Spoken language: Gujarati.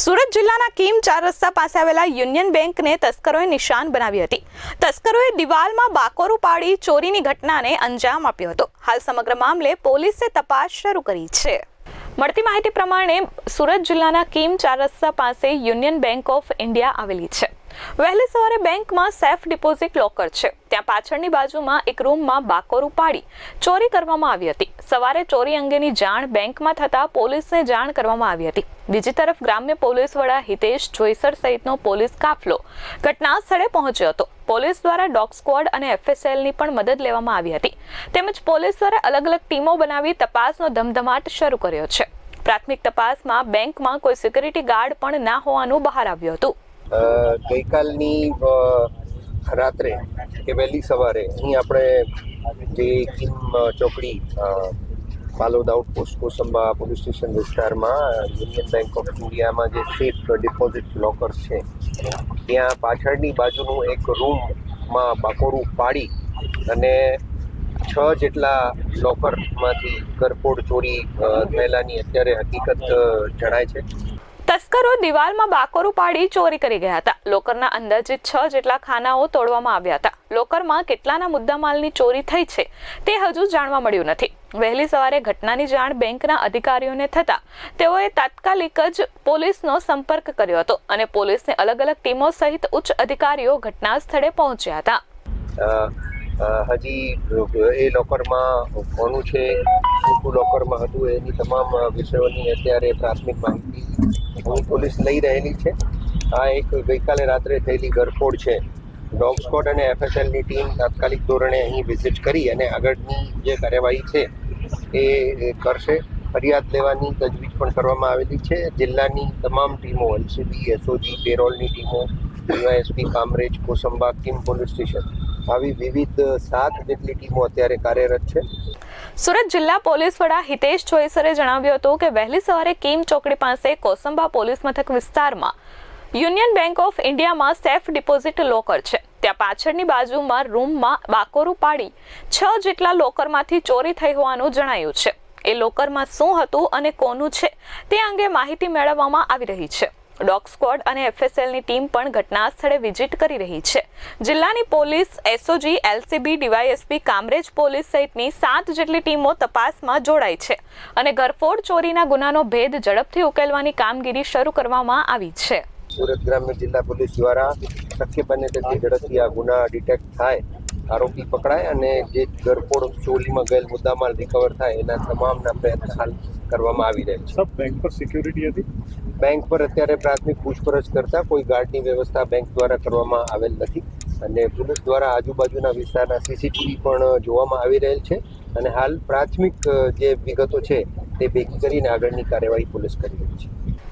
સુરત જિલ્લાના કીમ ચાર રસ્તા પાસે આવેલા યુનિયન બેંકને તસ્કરોએ નિશાન બનાવી હતી. તસ્કરોએ દિવાલમાં બાકોરું પાડી ચોરીની ઘટનાને અંજામ આપ્યો હતો. હાલ સમગ્ર મામલે પોલીસે તપાસ શરૂ કરી છે. મળતી માહિતી પ્રમાણે સુરત જિલ્લાના કીમ ચાર રસ્તા પાસે યુનિયન બેંક ઓફ ઇન્ડિયા આવેલી છે. વહેલી સવારે બેંકમાં સેફ ડિપોઝિટ લોકર છે. ત્યાં પાછળની બાજુમાં એક રૂમમાં બાકોરું પાડી ચોરી કરવામાં આવી હતી. સવારે ચોરી અંગેની જાણ બેંકમાં થતાં પોલીસને જાણ કરવામાં આવી હતી. બીજી તરફ ગ્રામ્ય પોલીસ વડા હિતેશ જોઈસર સહિતનો પોલીસ કાફલો ઘટના સ્થળે પહોંચ્યો હતો. પોલીસ દ્વારા ડોગ સ્ક્વોડ અને એફએસએલની પણ મદદ લેવામાં આવી હતી. તેમજ પોલીસ દ્વારા અલગ અલગ ટીમો બનાવી તપાસનો ધમધમાટ શરૂ કર્યો છે. પ્રાથમિક તપાસમાં બેંકમાં કોઈ સિક્યુરિટી ગાર્ડ પણ ના હોવાનું બહાર આવ્યું હતું. ગઈકાલની રાત્રે કે વહેલી સવારે અહીં આપણે જે ચોકડી અ, Balod outpost Kosamba police station વિસ્તારમાં યુનિયન બેંક ઓફ ઇન્ડિયામાં જે સેફ ડિપોઝિટ લોકર છે. ત્યાં પાછળની બાજુનું એક રૂમમાં બાકોરું પાડી અને છ જેટલા લોકરમાંથી ગરફોડ ચોરી થયેલાની અત્યારે હકીકત જણાય છે. તસ્કરો દિવાલમાં બાકોરું પાડી ચોરી કરી ગયા હતા. લોકરના અંદાજે છ જેટલા ખાનાઓ તોડવામાં આવ્યા હતા. લોકરમાં કેટલાના મુદ્દામાલની ચોરી થઈ છે તે હજુ જાણવા મળ્યું નથી. વહેલી સવારે ઘટનાની જાણ બેંકના અધિકારીઓને થતા તેઓએ તાત્કાલિક જ પોલીસનો સંપર્ક કર્યો હતો અને પોલીસની અલગ અલગ ટીમો સહિત ઉચ્ચ અધિકારીઓ ઘટના સ્થળે પહોંચ્યા હતા. હજી એ લોકરમાં કોનું છે, શું લોકરમાં હતું, એની તમામ વિષયોની અત્યારે પ્રાથમિક માહિતી પોલીસ લઈ રહેલી છે. આ એક ગઈકાલે રાત્રે થયેલી ગરફોડ છે. ડોગ સ્કોડ અને એફએસએલની ટીમ તાત્કાલિક ધોરણે અહીં વિઝિટ કરી અને આગળની જે કાર્યવાહી છે એ કરશે. ફરિયાદ લેવાની તજવીજ પણ કરવામાં આવેલી છે. જિલ્લાની તમામ ટીમો એલસીબી એસઓજી પેરોલની ટીમો DYSP Kamrej, Kosamba, Kim police station આવી વિવિધ સાત જેટલી ટીમો અત્યારે કાર્યરત છે. સુરત જિલ્લા પોલીસ વડા હિતેશ જોઈસરે જણાવ્યું હતું કે વહેલી સવારે કિમ ચોકડી પાસે કોસંબા પોલીસ મથક વિસ્તારમાં યુનિયન બેંક ઓફ ઇન્ડિયામાં સેફ ડિપોઝિટ લોકર છે. ત્યાં પાછળની બાજુમાં રૂમમાં બાકોરું પાડી છ જેટલા લોકરમાંથી ચોરી થઈ હોવાનું જણાયું છે. એ લોકરમાં શું હતું અને કોનું છે તે અંગે માહિતી મેળવવામાં આવી રહી છે. ડોગ સ્ક્વોડ અને એફએસએલની ટીમ પણ ઘટના સ્થળે વિઝિટ કરી રહી છે. જિલ્લાની police, SOG, LCB, DYSP, Kamrej police સહિતની સાત જેટલી ટીમો તપાસમાં જોડાઈ છે અને ઘરફોડ ચોરીના ગુનાનો ભેદ ઝડપથી ઉકેલવાની કામગીરી શરૂ કરવામાં આવી છે. સુરત ગ્રામ્ય જિલ્લા પોલીસ દ્વારા શક્ય બને તેટલી ઝડપથી આ ગુના ડિટેક્ટ થાય આરોપી પકડાય અને જે ગરફોડ ચોરીમાં ગયેલ મુદ્દામાલ રિકવર થાય એના તમામના પ્રયત્ન હાલ કરવામાં આવી રહ્યા છે. સબ બેંક પર સિક્યુરિટી હતી? બેંક પર અત્યારે પ્રાથમિક પૂછપરછ કરતા કોઈ ગાર્ડની વ્યવસ્થા બેંક દ્વારા કરવામાં આવેલ નથી અને પોલીસ દ્વારા આજુબાજુના વિસ્તારના સીસીટીવી પણ જોવામાં આવી રહેલ છે અને હાલ પ્રાથમિક જે વિગતો છે તે ભેગી કરીને આગળની કાર્યવાહી પોલીસ કરી રહી છે.